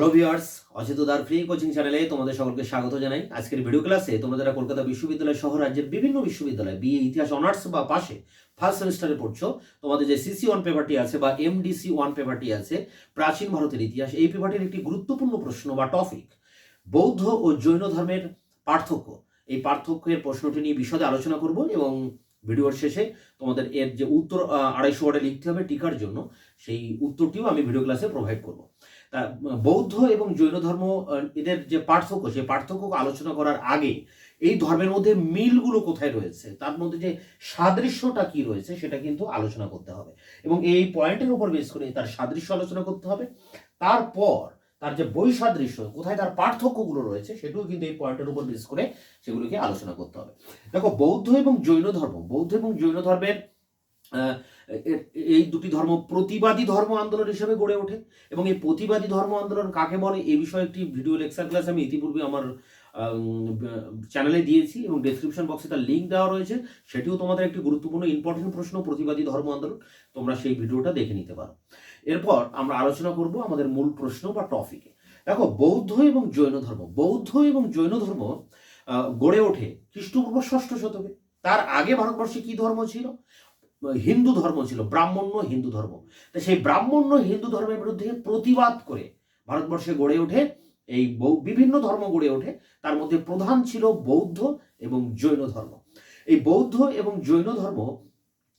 Hello viewers অচেতদার free coaching চ্যানেলে তোমাদের সকলকে স্বাগত জানাই। আজকের ভিডিও ক্লাসে তোমরা যারা কলকাতা বিশ্ববিদ্যালয় সহ রাজ্যের বিভিন্ন বিশ্ববিদ্যালয় বিএ ইতিহাস অনার্স বা পাশে ফার্স্ট সেমিস্টারে পড়ছো, তোমাদের যে সিসি ওয়ান পেপারটি আছে বা এমডিসি ওয়ান পেপারটি আছে, প্রাচীন ভারতের ইতিহাস, এই পেপারটির একটি গুরুত্বপূর্ণ প্রশ্ন বা টপিক বৌদ্ধ ও জৈন ধর্মের পার্থক্য। এই পার্থক্যের প্রশ্নটি নিয়ে বিশদে আলোচনা করব এবং ভিডিওর শেষে তোমাদের এর যে উত্তর আড়াইশো ওয়ার্ডে লিখতে হবে টিকার জন্য, সেই উত্তরটিও আমি ভিডিও ক্লাসে প্রোভাইড করব। বৌদ্ধ এবং জৈন ধর্ম এদের যে পার্থক্য, সেই পার্থক্য আলোচনা করার আগে এই ধর্মের মধ্যে মিলগুলো কোথায় রয়েছে? তার মধ্যে যে সাদৃশ্যটা কি রয়েছে সেটা কিন্তু আলোচনা করতে হবে। এবং এই পয়েন্টের উপর বেস করে তার সাদৃশ্য আলোচনা করতে হবে। তারপর তার যে বৈসাদৃশ্য, কোথায় তার পার্থক্যগুলো রয়েছে সেটাও কিন্তু এই পয়েন্টের উপর বেস করে সেগুলোকে আলোচনা করতে হবে। দেখো, বৌদ্ধ এবং জৈন ধর্ম, বৌদ্ধ এবং জৈন ধর্মের এই দুটি ধর্ম প্রতিবাদী ধর্ম আন্দোলন হিসেবে গড়ে ওঠে এবং এই প্রতিবাদী ধর্ম আন্দোলন কাকে বলে এই বিষয়ে একটি ভিডিও লেকচার ক্লাস আমি ইতিপূর্বে আমার চ্যানেলে দিয়েছি এবং ডেসক্রিপশন বক্সে তার লিঙ্ক দেওয়া রয়েছে। সেটিও তোমাদের একটি গুরুত্বপূর্ণ ইম্পর্টেন্ট প্রশ্ন, প্রতিবাদী ধর্ম আন্দোলন। তোমরা সেই ভিডিওটা দেখে নিতে পারো। এরপর আমরা আলোচনা করব আমাদের মূল প্রশ্ন বা টপিকে দেখো, বৌদ্ধ এবং জৈন ধর্ম, বৌদ্ধ এবং জৈন ধর্ম গড়ে ওঠে খ্রিস্টপূর্ব ষষ্ঠ শতকে। তার আগে ভারতবর্ষে কি ধর্ম ছিল? হিন্দু ধর্ম ছিল, ব্রাহ্মণ্য হিন্দু ধর্ম। তা সেই ব্রাহ্মণ্য হিন্দু ধর্মের বিরুদ্ধে প্রতিবাদ করে ভারতবর্ষে গড়ে ওঠে এই বিভিন্ন ধর্ম গড়ে ওঠে। তার মধ্যে প্রধান ছিল বৌদ্ধ এবং জৈন ধর্ম। এই বৌদ্ধ এবং জৈন ধর্ম,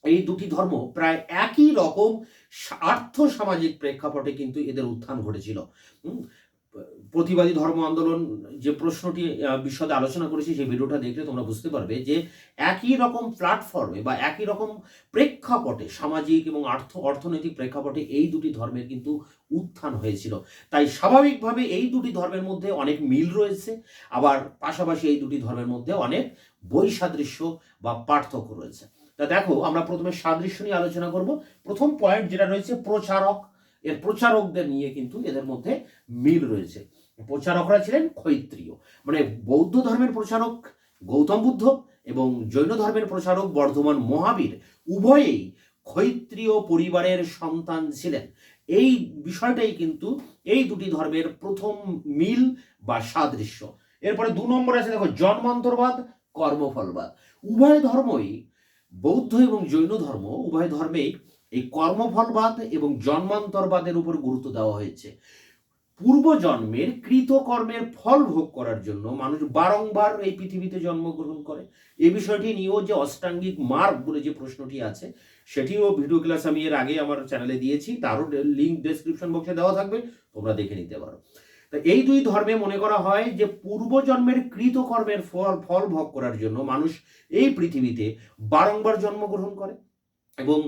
এই দুটি ধর্ম প্রায় একই রকম আর্থ সামাজিক প্রেক্ষাপটে কিন্তু এদের উত্থান ঘটেছিল। প্রতিবাদী ধর্ম আন্দোলন যে প্রশ্নটি বিশদে আলোচনা করেছি, সেই ভিডিওটা দেখলে তোমরা বুঝতে পারবে যে একই রকম প্ল্যাটফর্মে বা একই রকম প্রেক্ষাপটে, সামাজিক এবং আর্থ, অর্থনৈতিক প্রেক্ষাপটে এই দুটি ধর্মের কিন্তু উত্থান হয়েছিল। তাই স্বাভাবিকভাবে এই দুটি ধর্মের মধ্যে অনেক মিল রয়েছে, আবার পাশাপাশি এই দুটি ধর্মের মধ্যে অনেক বৈসাদৃশ্য বা পার্থক্য রয়েছে। তা দেখো, আমরা প্রথমে সাদৃশ্য নিয়ে আলোচনা করব। প্রথম পয়েন্ট যেটা রয়েছে, প্রচারক। এর প্রচারকদের নিয়ে কিন্তু এদের মধ্যে মিল রয়েছে। প্রচারকরা ছিলেন ক্ষৈত্রীয় মানে বৌদ্ধ ধর্মের প্রচারক গৌতম বুদ্ধ এবং জৈন ধর্মের প্রচারক বর্ধমান মহাবীর উভয়েই ক্ষৈত্রীয় পরিবারের সন্তান ছিলেন। এই বিষয়টাই কিন্তু এই দুটি ধর্মের প্রথম মিল বা সাদৃশ্য। এরপরে দু নম্বর আছে, দেখো, জন্মান্তরবাদ, কর্মফলবাদ। উভয় ধর্মই বৌদ্ধ এবং জৈন ধর্ম, উভয় ধর্মেই এই কর্মফলবাদ এবং জন্মান্তরবাদের উপর গুরুত্ব দেওয়া হয়েছে। পূর্বজন্মের কৃতকর্মের ফল ভোগ করার জন্য মানুষ বারংবার এই পৃথিবীতে জন্মগ্রহণ করে। এ বিষয়টি নিয়েও যে অষ্টাঙ্গিক মার্গ বলে যে প্রশ্নটি আছে, সেটিও ভিডিও ক্লাস আমি এর আগে আমার চ্যানেলে দিয়েছি। তারও লিঙ্ক ডেসক্রিপশন বক্সে দেওয়া থাকবে, তোমরা দেখে নিতে পারো। তা এই দুই ধর্মে মনে করা হয় যে পূর্বজন্মের কৃতকর্মের ফল ফল ভোগ করার জন্য মানুষ এই পৃথিবীতে বারংবার জন্মগ্রহণ করে। এবং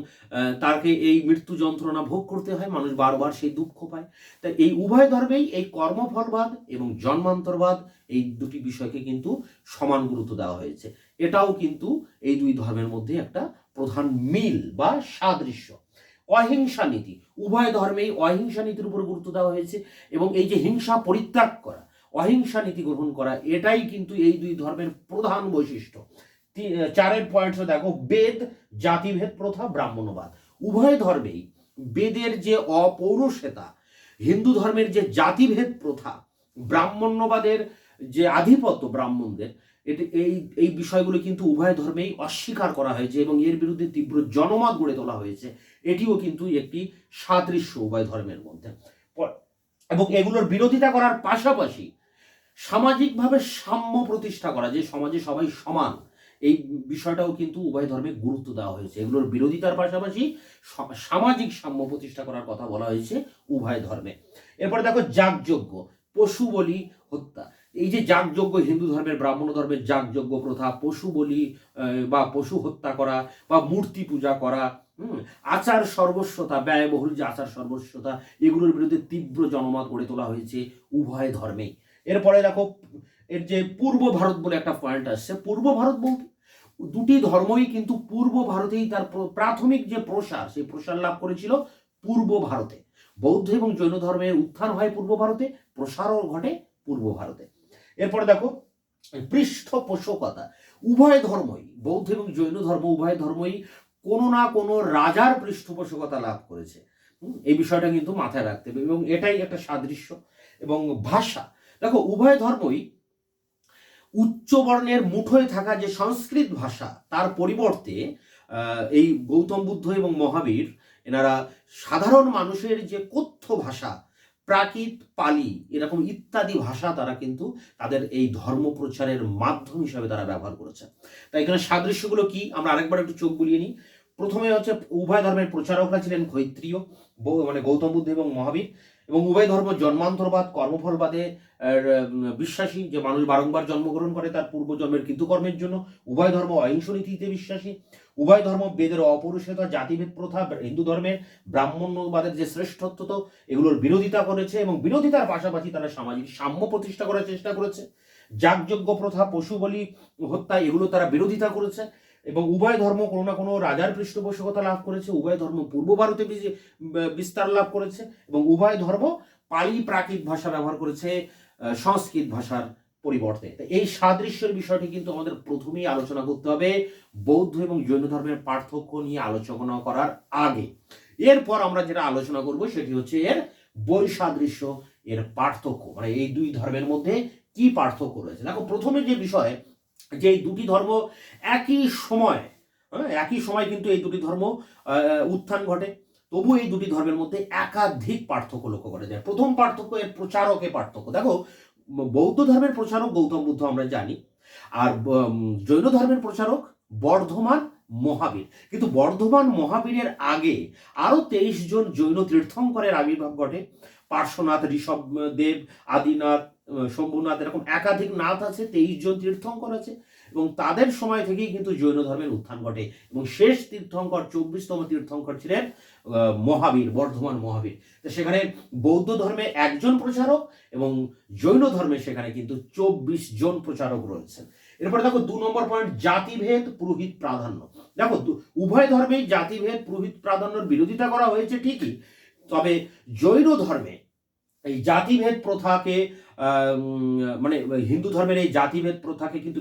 তাকে এই মৃত্যু যন্ত্রণা ভোগ করতে হয়, মানুষ বারবার সেই দুঃখ পায়। তাই এই উভয় ধর্মেই এই কর্মফলবাদ এবং জন্মান্তরবাদ এই দুটি বিষয়কে কিন্তু সমান গুরুত্ব দেওয়া হয়েছে। এটাও কিন্তু এই দুই ধর্মের মধ্যে একটা প্রধান মিল বা সাদৃশ্য। অহিংসা নীতি, উভয় ধর্মেই অহিংসা নীতির উপর গুরুত্ব দেওয়া হয়েছে এবং এই যে হিংসা পরিত্যাগ করা, অহিংসা নীতি গ্রহণ করা, এটাই কিন্তু এই দুই ধর্মের প্রধান বৈশিষ্ট্য। চারের পয়েন্ট দেখো, বেদ, জাতিভেদ, প্রথা, ব্রাহ্মণবাদ। উভয় ধর্মেই বেদের যে অপৌরুষেতা, হিন্দু ধর্মের যে জাতিভেদ, প্রথা, ব্রাহ্মণ্যবাদের যে আধিপত্য ব্রাহ্মণদের, এটি, এই এই বিষয়গুলো কিন্তু উভয় ধর্মেই অস্বীকার করা হয়েছে এবং এর বিরুদ্ধে তীব্র জনমত গড়ে তোলা হয়েছে। এটিও কিন্তু একটি সাদৃশ্য উভয় ধর্মের মধ্যে। এবং এগুলোর বিরোধিতা করার পাশাপাশি সামাজিকভাবে সাম্য প্রতিষ্ঠা করা, যে সমাজে সবাই সমান এই বিষয়টাও কিন্তু উভয় ধর্মে গুরুত্ব দেওয়া হয়েছে। এগুলোর বিরোধিতার পাশাপাশি সামাজিক সাম্য প্রতিষ্ঠা করার কথা বলা হয়েছে উভয় ধর্মে। এরপরে দেখো যাগযজ্ঞ, পশু বলি হত্যা। এই যে যাগযজ্ঞ হিন্দু ধর্মের, ব্রাহ্মণ ধর্মের যাগযজ্ঞ প্রথা, পশু বলি বা পশু হত্যা করা, বা মূর্তি পূজা করা আচার সর্বস্বতা, ব্যয়বহুল যে আচার সর্বস্বতা, এগুলোর বিরুদ্ধে তীব্র জনমত গড়ে তোলা হয়েছে উভয় ধর্মেই। এরপরে দেখো, এর যে পূর্ব ভারত বলে একটা পয়েন্ট আসছে, পূর্ব ভারত বলতে দুটি ধর্মই কিন্তু পূর্ব ভারতেই তার প্রাথমিক যে প্রসার, সেই প্রসার লাভ করেছিল পূর্ব ভারতে। বৌদ্ধ এবং জৈন ধর্মের উত্থান হয় পূর্ব ভারতে, প্রসারও ঘটে পূর্ব ভারতে। এরপরে দেখো পৃষ্ঠপোষকতা উভয় ধর্মই, বৌদ্ধ এবং জৈন ধর্ম, উভয় ধর্মই কোনো না কোনো রাজার পৃষ্ঠপোষকতা লাভ করেছে। এই বিষয়টা কিন্তু মাথায় রাখতে হবে এবং এটাই একটা সাদৃশ্য এবং ভাষা। দেখো, উভয় ধর্মই উচ্চ বর্ণের মুঠোয় থাকা যে সংস্কৃত ভাষা, তার পরিবর্তে এই গৌতম বুদ্ধ এবং মহাবীর, এনারা সাধারণ মানুষের যে কথ্য ভাষা, প্রাকৃত পালি, এরকম ইত্যাদি ভাষা তারা কিন্তু তাদের এই ধর্ম প্রচারের মাধ্যম হিসাবে তারা ব্যবহার করেছে তাই এখানে সাদৃশ্যগুলো কি? আমরা আরেকবার একটু চোখ বুলিয়ে নিই। প্রথমে হচ্ছে উভয় ধর্মের প্রচারকরা ছিলেন ক্ষৈত্রীয় মানে গৌতম বুদ্ধ এবং মহাবীর। এবং উভয় ধর্ম জন্মান্তরবাদ, কর্মফলবাদে বিশ্বাসী, যে মানুষ বারংবার জন্মগ্রহণ করে তার পূর্বজন্মের কৃতকর্মের জন্য। উভয় ধর্ম অহিংস নীতিতে বিশ্বাসী। উভয় ধর্ম বেদের অপরিষেতা জাতিভেদ প্রথা, হিন্দু ধর্মের ব্রাহ্মণ্যবাদের যে শ্রেষ্ঠত্ব, তো এগুলোর বিরোধিতা করেছে এবং বিরোধিতার পাশাপাশি তারা সামাজিক সাম্য প্রতিষ্ঠা করার চেষ্টা করেছে। যাগযজ্ঞ প্রথা, পশু বলি হত্যা, এগুলো তারা বিরোধিতা করেছে। এবং উভয় ধর্ম কোনো না কোনো রাজার পৃষ্ঠপোষকতা লাভ করেছে, উভয় ধর্ম পূর্ব ভারতে বিস্তার লাভ করেছে এবং উভয় ধর্ম পালি প্রাকৃত ভাষা ব্যবহার করেছে সংস্কৃত ভাষার পরিবর্তে। এই সাদৃশ্যের বিষয়টি কিন্তু আমাদের প্রথমেই আলোচনা করতে হবে, বৌদ্ধ এবং জৈন ধর্মের পার্থক্য নিয়ে আলোচনা করার আগে। এরপর আমরা যেটা আলোচনা করব সেটি হচ্ছে এর বৈসাদৃশ্য, এর পার্থক্য। মানে এই দুই ধর্মের মধ্যে কি পার্থক্য রয়েছে? দেখো, প্রথমে যে বিষয় যে এই দুটি ধর্ম একই সময় হ্যাঁ, একই সময় কিন্তু এই দুটি ধর্ম উত্থান ঘটে। তবু এই দুটি ধর্মের মধ্যে একাধিক পার্থক্য লক্ষ্য করা যায়। প্রথম পার্থক্য এর প্রচারকের পার্থক্য। দেখো বৌদ্ধ ধর্মের প্রচারক গৌতম বুদ্ধ আমরা জানি আর জৈন ধর্মের প্রচারক বর্ধমান মহাবীর। কিন্তু বর্ধমান মহাবীরের আগে আরও তেইশ জন জৈন তীর্থঙ্করের আবির্ভাব ঘটে। পার্শ্বনাথ, ঋষভ দেব, আদিনাথ শম্ভুনাথ এরকম একাধিক নাথ আছে, তেইশ জন তীর্থঙ্কর আছে এবং তাদের সময় থেকেই কিন্তু জৈন ধর্মের উত্থান ঘটে এবং শেষ তীর্থঙ্কর, চব্বিশতম তীর্থঙ্কর ছিলেন মহাবীর, বর্ধমান মহাবীর। তো সেখানে বৌদ্ধ ধর্মে একজন প্রচারক এবং জৈন ধর্মে সেখানে কিন্তু চব্বিশ জন প্রচারক রয়েছেন। এরপরে দেখো দু নম্বর পয়েন্ট জাতিভেদ, পুরোহিত প্রাধান্য। দেখো উভয় ধর্মেই জাতিভেদ, পুরোহিত প্রাধান্যর বিরোধিতা করা হয়েছে ঠিকই, তবে জৈন ধর্মে এই জাতিভেদ প্রথাকে মানে হিন্দু ধর্মের এই জাতিভেদ প্রথাকে কিন্তু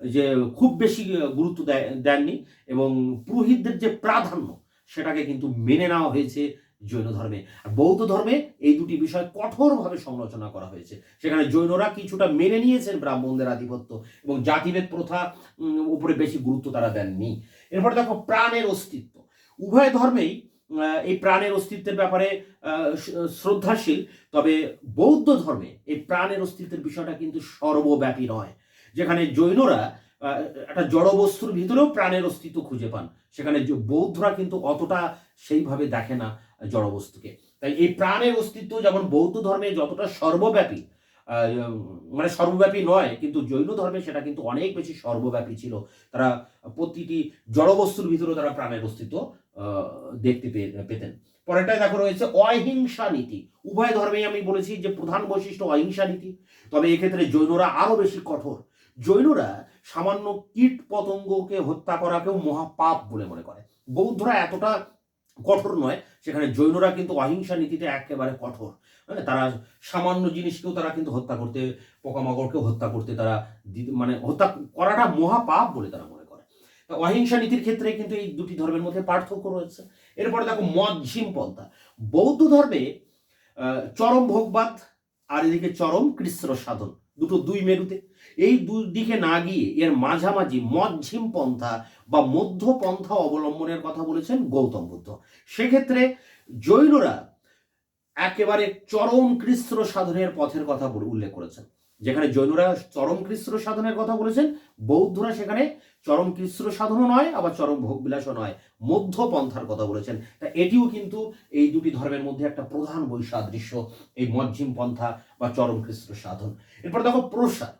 যে খুব বেশি গুরুত্ব দেয়- দেননি এবং পুরোহিতদের যে প্রাধান্য সেটাকে কিন্তু মেনে নেওয়া হয়েছে জৈন ধর্মে। আর বৌদ্ধ ধর্মে এই দুটি বিষয় কঠোরভাবে সমালোচনা করা হয়েছে। সেখানে জৈনরা কিছুটা মেনে নিয়েছেন ব্রাহ্মণদের আধিপত্য এবং জাতিভেদ প্রথা উপরে বেশি গুরুত্ব তারা দেননি। এরপর দেখো প্রাণের অস্তিত্ব। উভয় ধর্মেই এই প্রাণের অস্তিত্বের ব্যাপারে শ্রদ্ধাশীল, তবে বৌদ্ধ ধর্মে এই প্রাণের অস্তিত্বের বিষয়টা কিন্তু সর্বব্যাপী নয়। যেখানে জৈনরা একটা জড় বস্তুর ভিতরেও প্রাণের অস্তিত্ব খুঁজে পান। সেখানে বৌদ্ধরা কিন্তু অতটা সেইভাবে দেখে না জড় বস্তুকে। তাই এই প্রাণের অস্তিত্ব যেমন বৌদ্ধ ধর্মে যতটা সর্বব্যাপী মানে সর্বব্যাপী নয়, কিন্তু জৈন ধর্মে সেটা কিন্তু অনেক বেশি সর্বব্যাপী ছিল। তারা প্রতিটি জড়বস্তুর ভিতরেও তারা প্রাণের অস্তিত্ব দেখতে পেতেন। পরেরটায় দেখো রয়েছে অহিংসা নীতি। উভয় ধর্মেই আমি বলেছি যে প্রধান বৈশিষ্ট্য অহিংসা নীতি। তবে এক্ষেত্রে জৈনরা আরও বেশি কঠোর। জৈনরা সামান্য কীট পতঙ্গকে হত্যা করাকেও মহাপাপ বলে মনে করে। বৌদ্ধরা এতটা কঠোর নয় সেখানে জৈনরা কিন্তু অহিংসা নীতিতে একেবারে কঠোর। হ্যাঁ, তারা সামান্য জিনিসকেও তারা কিন্তু হত্যা করতে পোকামাকড়কেও হত্যা করতে তারা মানে হত্যা করাটা মহাপাপ বলে তারা মনে করে। অহিংসা নীতির ক্ষেত্রে কিন্তু এই দুটি ধর্মের মধ্যে পার্থক্য রয়েছে। এরপরে দেখো মজ্জিম পন্থা বৌদ্ধ ধর্মে চরম ভোগবাদ আর এদিকে চরম কৃষ্ণ সাধন। দুটো দুই মেরুতে। এই দুই দিকে না গিয়ে এর মাঝামাঝি মধ্যম পন্থা বা মধ্য পন্থা অবলম্বনের কথা বলেছেন গৌতম বুদ্ধ। সেক্ষেত্রে জৈনরা একেবারে চরম কৃষ্ণ সাধনের পথের কথা উল্লেখ করেছেন। যেখানে জৈনরা চরম কৃষ্ণ সাধনের কথা বলেছেন, বৌদ্ধরা সেখানে চরম কৃষ্ণ সাধনও নয়, আবার চরম ভোগবিলাসও নয়, মধ্য পন্থার কথা বলেছেন। তা এটিও কিন্তু এই দুটি ধর্মের মধ্যে একটা প্রধান বৈসাদৃশ্য, এই মজ্জিম পন্থা বা চরম কৃষ্ণ সাধন। এরপর দেখো প্রসার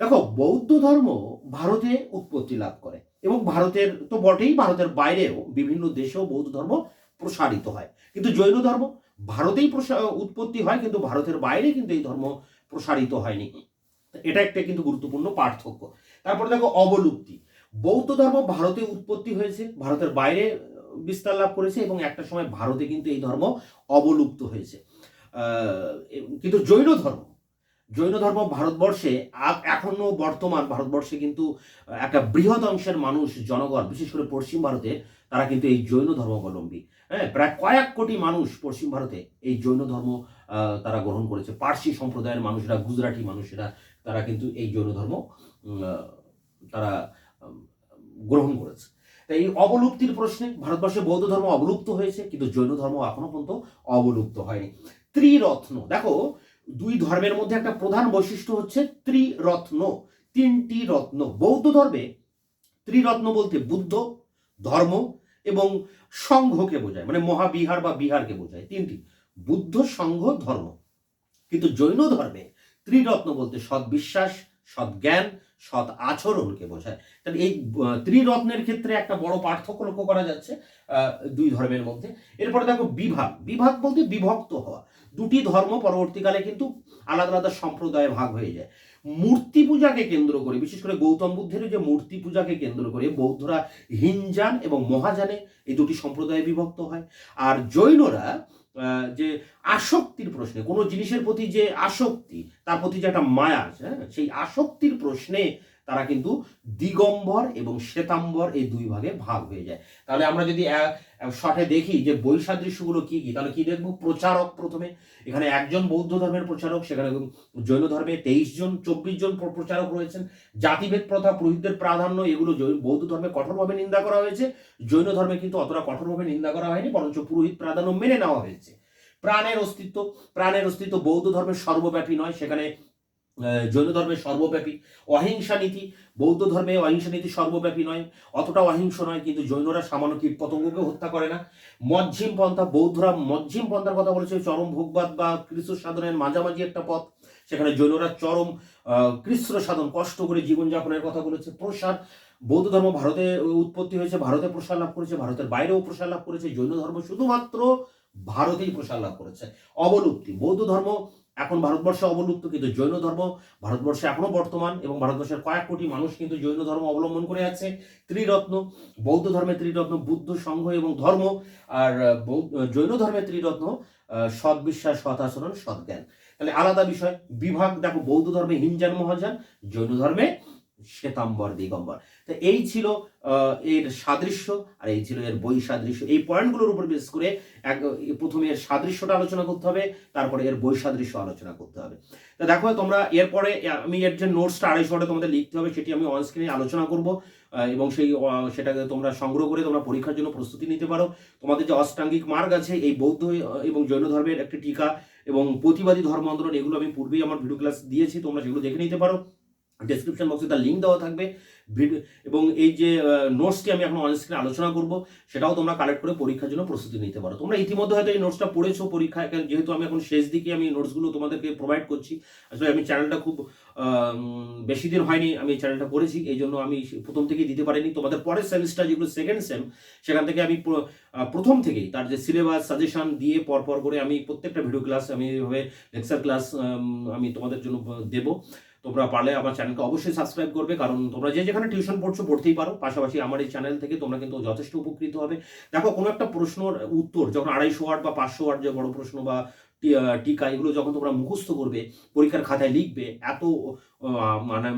দেখো, বৌদ্ধ ধর্ম ভারতে উৎপত্তি লাভ করে, এবং ভারতের তো বটেই, ভারতের বাইরেও বিভিন্ন দেশেও বৌদ্ধ ধর্ম প্রসারিত হয়। কিন্তু জৈন ধর্ম ভারতেই উৎপত্তি হয়, কিন্তু ভারতের বাইরে কিন্তু এই ধর্ম প্রসারিত হয়নি। এটা একটা কিন্তু গুরুত্বপূর্ণ পার্থক্য। তারপরে দেখো অবলুপ্তি। বৌদ্ধ ধর্ম ভারতে উৎপত্তি হয়েছে, ভারতের বাইরে বিস্তার লাভ করেছে এবং একটা সময় ভারতে কিন্তু এই ধর্ম অবলুপ্ত হয়েছে। কিন্তু জৈন ধর্ম জৈন ধর্ম ভারতবর্ষে আ- এখনও বর্তমান ভারতবর্ষে কিন্তু একটা বৃহৎ অংশের মানুষ, জনগণ, বিশেষ করে পশ্চিম ভারতে, তারা কিন্তু এই জৈন ধর্মাবলম্বী। হ্যাঁ প্রায় কয়েক কোটি মানুষ পশ্চিম ভারতে এই জৈন ধর্ম তারা গ্রহণ করেছে। পার্সি সম্প্রদায়ের মানুষরা, গুজরাটি মানুষেরা, তারা কিন্তু এই জৈন ধর্ম তারা গ্রহণ করেছে। তাই এই অবলুপ্তির প্রশ্নে ভারতবর্ষে বৌদ্ধ ধর্ম অবলুপ্ত হয়েছে, কিন্তু জৈন ধর্ম এখনও পর্যন্ত অবলুপ্ত হয়নি। ত্রিরত্ন। দেখো, দুই ধর্মের মধ্যে একটা প্রধান বৈশিষ্ট্য হচ্ছে ত্রিরত্ন, তিনটি রত্ন। বৌদ্ধ ধর্মে ত্রিরত্ন বলতে বুদ্ধ, ধর্ম এবং সংঘকে বোঝায় মানে মহাবিহার বা বিহারকে বোঝায়। তিনটি। বুদ্ধ সংঘ ধর্ম। কিন্তু জৈন ধর্মে ত্রিরত্ন বলতে সৎ বিশ্বাস, সৎ জ্ঞান, সৎ আচরণকে বোঝায়। তাহলে এই ত্রিরত্নের ক্ষেত্রে একটা বড় পার্থক্য লক্ষ্য করা যাচ্ছে দুই ধর্মের মধ্যে। এরপরে দেখো বিভাগ। বিভাগ বলতে বিভক্ত হওয়া। দুটি ধর্ম পরবর্তীকালে কিন্তু আলাদা আলাদা সম্প্রদায়ে ভাগ হয়ে যায়। মূর্তি পূজাকে কেন্দ্র করে, বিশেষ করে গৌতম বুদ্ধের যে মূর্তি পূজাকে কেন্দ্র করে বৌদ্ধরা হিনজান এবং মহাজানে এই দুটি সম্প্রদায়ে বিভক্ত হয়। আর জৈনরা যে আসক্তির প্রশ্নে, কোনো জিনিসের প্রতি যে আসক্তি, তার প্রতি যে একটা মায়া হ্যাঁ সেই আসক্তির প্রশ্নে তারা কিন্তু দিগম্বর এবং শ্বেতাম্বর এই দুই ভাগে ভাগ হয়ে যায়। তাহলে আমরা যদি শর্টে দেখি যে বৈসাদৃশ্যগুলো কি কি, তাহলে কি দেখব? প্রচারক প্রথমে, এখানে একজন বৌদ্ধ ধর্মের প্রচারক, সেখানে জৈন ধর্মে তেইশ জন, চব্বিশ জন প্র- প্রচারক রয়েছেন। জাতিভেদ প্রথা, পুরোহিতদের প্রাধান্য, এগুলো বৌদ্ধ ধর্মে কঠোরভাবে নিন্দা করা হয়েছে। জৈন ধর্মে কিন্তু অতটা কঠোরভাবে নিন্দা করা হয়নি, বরঞ্চ পুরোহিত প্রাধান্য মেনে নেওয়া হয়েছে। প্রাণের অস্তিত্ব প্রাণের অস্তিত্ব বৌদ্ধ ধর্মের সর্বব্যাপী নয়, সেখানে জৈন ধর্মের সর্বব্যাপী। অহিংসা নীতি, বৌদ্ধ ধর্মে অহিংসা নীতি সর্বব্যাপী নয়, অতটা অহিংস নয়, কিন্তু জৈনরা সামান্য কীট পতঙ্গকে হত্যা করে না। মজ্জিম পন্থা, বৌদ্ধরা মজ্জিম পন্থার কথা বলেছে, চরম ভোগবাদ বা কৃষ্ণ সাধনের মাঝামাঝি একটা পথ। সেখানে জৈনরা চরম কৃষ্ণ সাধন, কষ্ট করে জীবনযাপনের কথা বলেছে। প্রসার বৌদ্ধ ধর্ম ভারতে উৎপত্তি হয়েছে, ভারতে প্রসার লাভ করেছে, ভারতের বাইরেও প্রসার লাভ করেছে। জৈন ধর্ম শুধুমাত্র ভারতেই প্রসার লাভ করেছে। অবলুপ্তি, বৌদ্ধ ধর্ম এখন ভারতবর্ষে অবলুপ্ত কিন্তু জৈন ধর্ম, ভারতবর্ষে এখনও বর্তমান এবং ভারতবর্ষের কয়েক কোটি মানুষ কিন্তু জৈন ধর্ম অবলম্বন করে আছে। ত্রিরত্ন, বৌদ্ধ ধর্মের ত্রিরত্ন, বুদ্ধ সংঘ এবং ধর্ম, আর জৈন ধর্মের ত্রিরত্ন সৎ বিশ্বাস সৎ আচরণ সৎ জ্ঞান তাহলে আলাদা বিষয়, বিভাগ, দেখো, বৌদ্ধ ধর্মে হিনজান মহাজান জৈন ধর্মে শ্বেতাম্বর, দিগম্বর। তো এই ছিল এর সাদৃশ্য আর এই ছিল এর বৈসাদৃশ্য। এই পয়েন্টগুলোর উপর বেস করে এক প্রথমে এর সাদৃশ্যটা আলোচনা করতে হবে, তারপরে এর বৈসাদৃশ্য আলোচনা করতে হবে। তো দেখো, তোমরা এরপরে আমি এর যে নোটসটা আড়াইশোটা তোমাদের লিখতে হবে, সেটি আমি অন স্ক্রিনে আলোচনা করব এবং সেই সেটাকে তোমরা সংগ্রহ করে তোমরা পরীক্ষার জন্য প্রস্তুতি নিতে পারো। তোমাদের যে অষ্টাঙ্গিক মার্গ আছে, এই বৌদ্ধ, এবং জৈন ধর্মের একটি টিকা এবং প্রতিবাদী ধর্ম আন্দোলন, এগুলো আমি পূর্বেই আমার ভিডিও ক্লাস দিয়েছি, তোমরা সেগুলো দেখে নিতে পারো। ডেসক্রিপশন বক্সে তার লিঙ্ক দেওয়া থাকবে। ভিডিও এবং এই যে নোটসটি আমি এখন অনস্ক্রিনে আলোচনা করব, সেটাও তোমরা কালেক্ট করে পরীক্ষার জন্য প্রস্তুতি নিতে পারো। তোমরা ইতিমধ্যে হয়তো এই নোটসটা পড়েছো পরীক্ষা যেহেতু আমি এখন শেষ দিকে আমি নোটসগুলো তোমাদেরকে প্রোভাইড করছি, আসলে আমি চ্যানেলটা খুব বেশি দিন হয়নি আমি এই চ্যানেলটা করেছি, এই জন্য আমি প্রথম থেকেই দিতে পারিনি। তোমাদের পরের সেমিস্টার যেগুলো সেকেন্ড সেম সেখান থেকে আমি প্রথম থেকেই তার যে সিলেবাস সাজেশন দিয়ে পর পর করে আমি প্রত্যেকটা ভিডিও ক্লাস আমি এইভাবে লেকচার ক্লাস আমি তোমাদের জন্য দেবো। তোমরা পারলে আমার চ্যানেলকে অবশ্যই সাবস্ক্রাইব করবে, কারণ তোমরা যে যেখানে টিউশন পড়ছো পড়তেই পারো। পাশাপাশি আমার এই চ্যানেল থেকে তোমরা কিন্তু যথেষ্ট উপকৃত হবে। দেখো, কোনো একটা প্রশ্নর উত্তর, যখন আড়াইশো ওয়ার্ড বা পাঁচশো ওয়ার্ড যে বড় প্রশ্ন বা টিকা, এগুলো যখন তোমরা মুখস্থ করবে, পরীক্ষার খাতায় লিখবে, এত মানে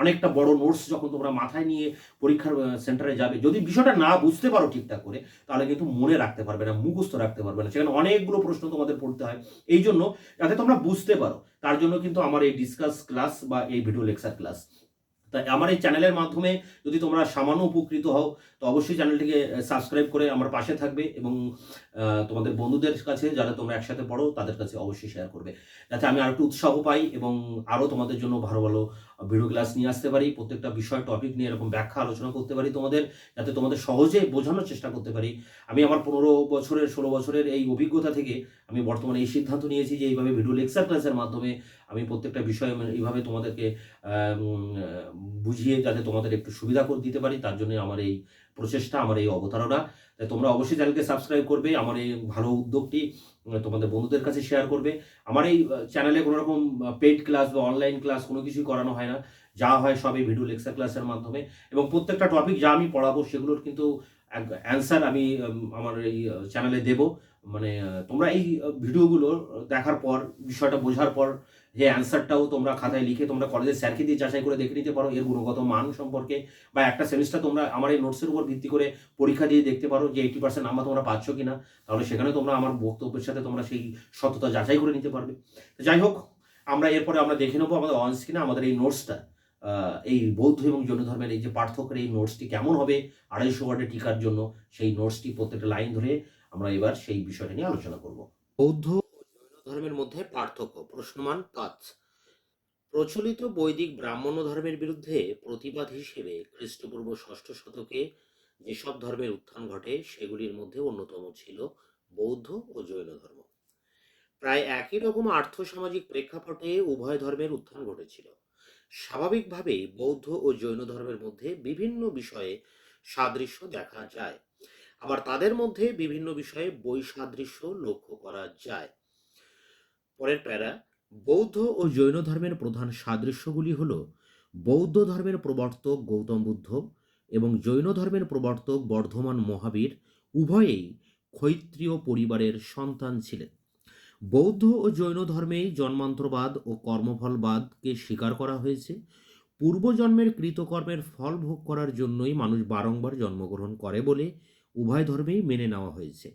অনেকটা বড় নোটস যখন তোমরা মাথায় নিয়ে পরীক্ষার সেন্টারে যাবে, যদি বিষয়টা না বুঝতে পারো ঠিকঠাক করে, তাহলে কিন্তু মনে রাখতে পারবে না, মুখস্থ রাখতে পারবে না। সেখানে অনেকগুলো প্রশ্ন তোমাদের পড়তে হয়। এই জন্য যাতে তোমরা বুঝতে পারো তার জন্য কিন্তু আমার এই ডিসকাস ক্লাস বা এই ভিডিও লেকচার ক্লাস তাই আমার এই চ্যানেলের মাধ্যমে যদি তোমরা সামান্য উপকৃত হও, তো অবশ্যই চ্যানেলটিকে সাবস্ক্রাইব করে আমার পাশে থাকবে এবং তোমাদের বন্ধুদের কাছে যারা তোমরা একসাথে পড়ো, তাদের কাছে অবশ্যই শেয়ার করবে। যাতে আমি আর একটু উৎসাহ পাই এবং আরও তোমাদের জন্য ভালো ভালো ভিডিও ক্লাস নিয়ে আসতে পারি, প্রত্যেকটা বিষয় টপিক নিয়ে এরকম ব্যাখ্যা আলোচনা করতে পারি তোমাদের, যাতে তোমাদের সহজে বোঝানোর চেষ্টা করতে পারি। আমি আমার পনেরো বছরের, ষোলো বছরের এই অভিজ্ঞতা থেকে আমি বর্তমানে এই সিদ্ধান্ত নিয়েছি যে এইভাবে ভিডিও লেকচার ক্লাসের মাধ্যমে আমি প্রত্যেকটা বিষয় এইভাবে তোমাদেরকে বুঝিয়ে যাতে তোমাদের একটু সুবিধা করে দিতে পারি, তার জন্য আমার এই প্রচেষ্টা, আমার এই অবতারণা। তোমরা অবশ্যই চ্যানেলকে সাবস্ক্রাইব করবে। আমার এই ভালো উদ্যোগটি তোমাদের বন্ধুদের কাছে শেয়ার করবে। আমার এই চ্যানেলে কোনো রকম পেড ক্লাস বা অনলাইন ক্লাস কোনো কিছুই করানো হয় না। যা হয় সবই ভিডিও লেকচার ক্লাসের মাধ্যমে। এবং প্রত্যেকটা টপিক যা আমি পড়াবো সেগুলোর কিন্তু অ্যান্সার আমি আমার এই চ্যানেলে দেব। মানে তোমরা এই ভিডিওগুলো দেখার পর, বিষয়টা বোঝার পর, যে অ্যান্সারটাও তোমরা খাতায় লিখে তোমরা কলেজের স্যারকে দিয়ে যাচাই করে দেখে নিতে পারো, এর গুণগত মান সম্পর্কে, বা একটা সেমিস্টার তোমরা আমার এই নোটসের উপর ভিত্তি করে পরীক্ষা দিয়ে দেখতে পারো যে এইটি পার্সেন্ট নাম্বার তোমরা পাচ্ছ কি না তাহলে সেখানে তোমরা আমার বক্তব্যের সাথে তোমরা সেই সততা যাচাই করে নিতে পারবে। যাই হোক, আমরা এরপরে আমরা দেখে নেব আমাদের অন স্ক্রিনে আমাদের এই নোটসটা এই বৌদ্ধ এবং জৈন ধর্মের এই যে পার্থক্যের এই নোটসটি কেমন হবে, আড়াইশো ওয়ার্ডের টিকার জন্য, সেই নোটসটি প্রত্যেকটা লাইন ধরে আমরা এবার সেই বিষয়টা নিয়ে আলোচনা করব। বৌদ্ধ জৈন ধর্মের মধ্যে পার্থক্য প্রশ্নমান পাঁচ প্রচলিত বৈদিক ব্রাহ্মণ্য ধর্মের বিরুদ্ধে প্রতিবাদ হিসেবে খ্রিস্টপূর্ব ষষ্ঠ শতকে যেসব ধর্মের উত্থান ঘটে, সেগুলির মধ্যে অন্যতম ছিল বৌদ্ধ ও জৈন ধর্ম। প্রায় একই রকম আর্থসামাজিক প্রেক্ষাপটে উভয় ধর্মের উত্থান ঘটেছিল। স্বাভাবিকভাবেই বৌদ্ধ ও জৈন ধর্মের মধ্যে বিভিন্ন বিষয়ে সাদৃশ্য দেখা যায়। আবার তাদের মধ্যে বিভিন্ন বিষয়ে বৈসাদৃশ্য লক্ষ্য করা যায়। পরের প্যারা, বৌদ্ধ ও জৈন ধর্মের প্রধান সাদৃশ্যগুলি হল বৌদ্ধ ধর্মের প্রবর্তক গৌতম বুদ্ধ এবং জৈন ধর্মের প্রবর্তক বর্ধমান মহাবীর উভয়েই ক্ষৈত্রীয় পরিবারের সন্তান ছিলেন। বৌদ্ধ ও জৈন ধর্মেই জন্মান্তরবাদ ও কর্মফলবাদকে স্বীকার করা হয়েছে। পূর্বজন্মের কৃতকর্মের ফল ভোগ করার জন্যই মানুষ বারংবার জন্মগ্রহণ করে বলে উভয় ধর্মেই মেনে নেওয়া হয়েছে।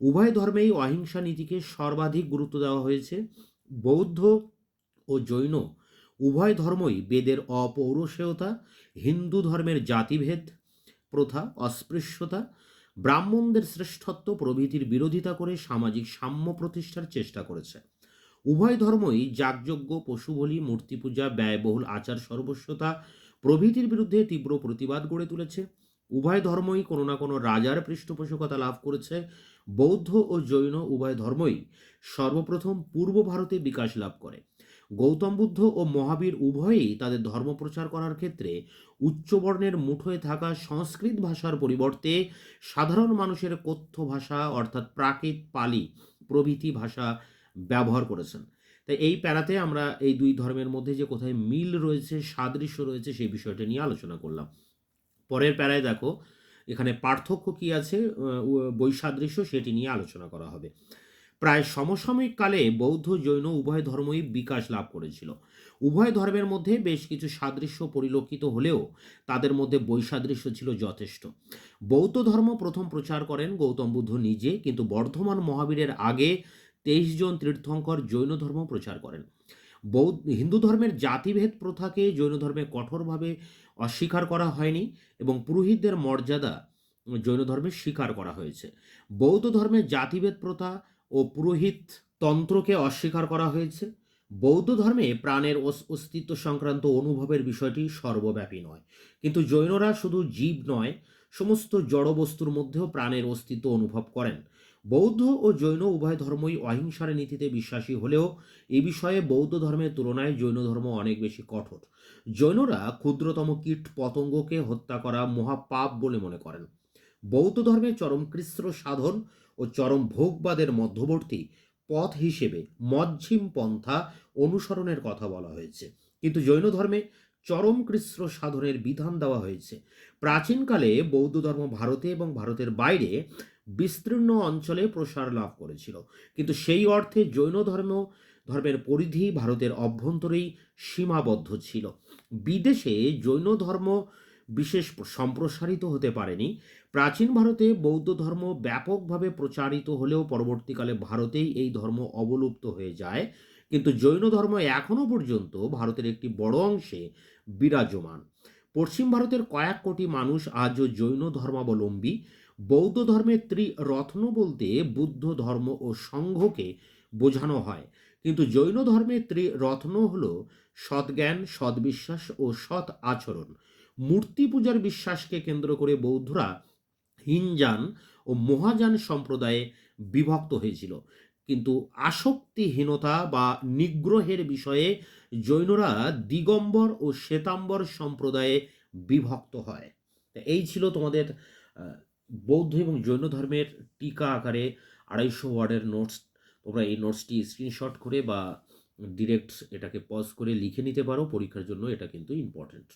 উভয় ধর্মেই অহিংসা নীতিকে সর্বাধিক গুরুত্ব দেওয়া হয়েছে। বৌদ্ধ ও জৈন উভয় ধর্মই বেদের অপৌরসেয়তা হিন্দু ধর্মের জাতিভেদ, প্রথা, অস্পৃশ্যতা, ব্রাহ্মণদের শ্রেষ্ঠত্ব প্রভৃতির বিরোধিতা করে সামাজিক সাম্য প্রতিষ্ঠার চেষ্টা করেছে। উভয় ধর্মই যাগযজ্ঞ, পশুবলি মূর্তি পূজা ব্যয়বহুল আচার সর্বস্বতা প্রভৃতির বিরুদ্ধে তীব্র প্রতিবাদ গড়ে তুলেছে। উভয় ধর্মই কোনো না কোনো রাজার পৃষ্ঠপোষকতা লাভ করেছে। বৌদ্ধ ও জৈন উভয় ধর্মই সর্বপ্রথম পূর্ব ভারতে বিকাশ লাভ করে। গৌতম বুদ্ধ ও মহাবীর উভয়েই তাদের ধর্ম প্রচার করার ক্ষেত্রে উচ্চবর্ণের মুঠোয় থাকা সংস্কৃত ভাষার পরিবর্তে সাধারণ মানুষের কথ্য ভাষা অর্থাৎ প্রাকৃত পালি প্রভৃতি ভাষা ব্যবহার করেছেন। তাই এই প্যারাতে আমরা এই দুই ধর্মের মধ্যে যে কোথায় মিল রয়েছে, সাদৃশ্য রয়েছে সেই বিষয়টা নিয়ে আলোচনা করলাম। পরের প্যারায় দেখো, এখানে পার্থক্য কি আছে বৈসাদৃশ্য সেটি নিয়ে আলোচনা করা হবে। প্রায় সমসাময়িক কালে বৌদ্ধ জৈন উভয় ধর্মই বিকাশ লাভ করেছিল। উভয় ধর্মের মধ্যে বেশ কিছু সাদৃশ্য পরিলক্ষিত হলেও তাদের মধ্যে বৈসাদৃশ্য ছিল যথেষ্ট। বৌদ্ধ ধর্ম প্রথম প্রচার করেন গৌতম বুদ্ধ নিজে, কিন্তু বর্ধমান মহাবীরের আগে তেইশ জন তীর্থঙ্কর জৈন ধর্ম প্রচার করেন। বৌদ্ধ, হিন্দু ধর্মের জাতিভেদ প্রথাকে জৈন ধর্মে কঠোরভাবে অস্বীকার করা হয়নি এবং পুরোহিতদের মর্যাদা জৈন ধর্মে স্বীকার করা হয়েছে। বৌদ্ধ ধর্মের জাতিভেদ প্রথা ও পুরোহিত তন্ত্রকে অস্বীকার করা হয়েছে। বৌদ্ধ ধর্মে প্রাণের অস- অস্তিত্ব সংক্রান্ত অনুভবের বিষয়টি সর্বব্যাপী নয়। কিন্তু জৈনরা শুধু জীব নয়, সমস্ত জড়বস্তুর মধ্যেও প্রাণের অস্তিত্ব অনুভব করেন। বৌদ্ধ ও জৈন উভয় ধর্মই অহিংসার নীতিতে বিশ্বাসী হলেও এ বিষয়ে বৌদ্ধ ধর্মের তুলনায় জৈন ধর্ম অনেক বেশি কঠোর। জৈনরা ক্ষুদ্রতম কীট পতঙ্গকে হত্যা করা মহাপাপ বলে মনে করেন। বৌদ্ধ ধর্মে চরম কৃস্র সাধন ও চরম ভোগবাদের মধ্যবর্তী পথ হিসেবে মজ্ঝিম পন্থা অনুসরণের কথা বলা হয়েছে। কিন্তু জৈন ধর্মে চরম কৃস্র সাধনের বিধান দেওয়া হয়েছে। প্রাচীনকালে বৌদ্ধ ধর্ম ভারতে এবং ভারতের বাইরে বিস্তীর্ণ অঞ্চলে প্রসার লাভ করেছিল। কিন্তু সেই অর্থে জৈন ধর্ম, ধর্মের পরিধি ভারতের অভ্যন্তরেই সীমাবদ্ধ ছিল। বিদেশে জৈন ধর্ম বিশেষ সম্প্রসারিত হতে পারেনি। প্রাচীন ভারতে বৌদ্ধ ধর্ম ব্যাপকভাবে প্রচারিত হলেও পরবর্তীকালে ভারতেই এই ধর্ম অবলুপ্ত হয়ে যায়। কিন্তু জৈন ধর্ম এখনও পর্যন্ত ভারতের একটি বড় অংশে বিরাজমান। পশ্চিম ভারতের কয়েক কোটি মানুষ আজও জৈন ধর্মাবলম্বী। বৌদ্ধ ধর্মের ত্রিরত্ন বলতে বুদ্ধ ধর্ম ও সংঘকে বোঝানো হয়। কিন্তু জৈন ধর্মের ত্রিরত্ন হল সৎজ্ঞান, সদ্বিশ্বাস ও সৎ আচরণ। মূর্তি পূজার বিশ্বাসকে কেন্দ্র করে বৌদ্ধরা হিনজান ও মহাযান সম্প্রদায়ে বিভক্ত হয়েছিল। কিন্তু আসক্তিহীনতা বা নিগ্রহের বিষয়ে জৈনরা দিগম্বর ও শ্বেতাম্বর সম্প্রদায়ে বিভক্ত হয়। এই ছিল তোমাদের বৌদ্ধ এবং জৈন ধর্মের টিকা আকারে আড়াইশো ওয়ার্ডের নোটস তোমরা এই নোটসটি স্ক্রিনশট করে বা ডিরেক্ট এটাকে পজ করে লিখে নিতে পারো। পরীক্ষার জন্য এটা কিন্তু ইম্পর্টেন্ট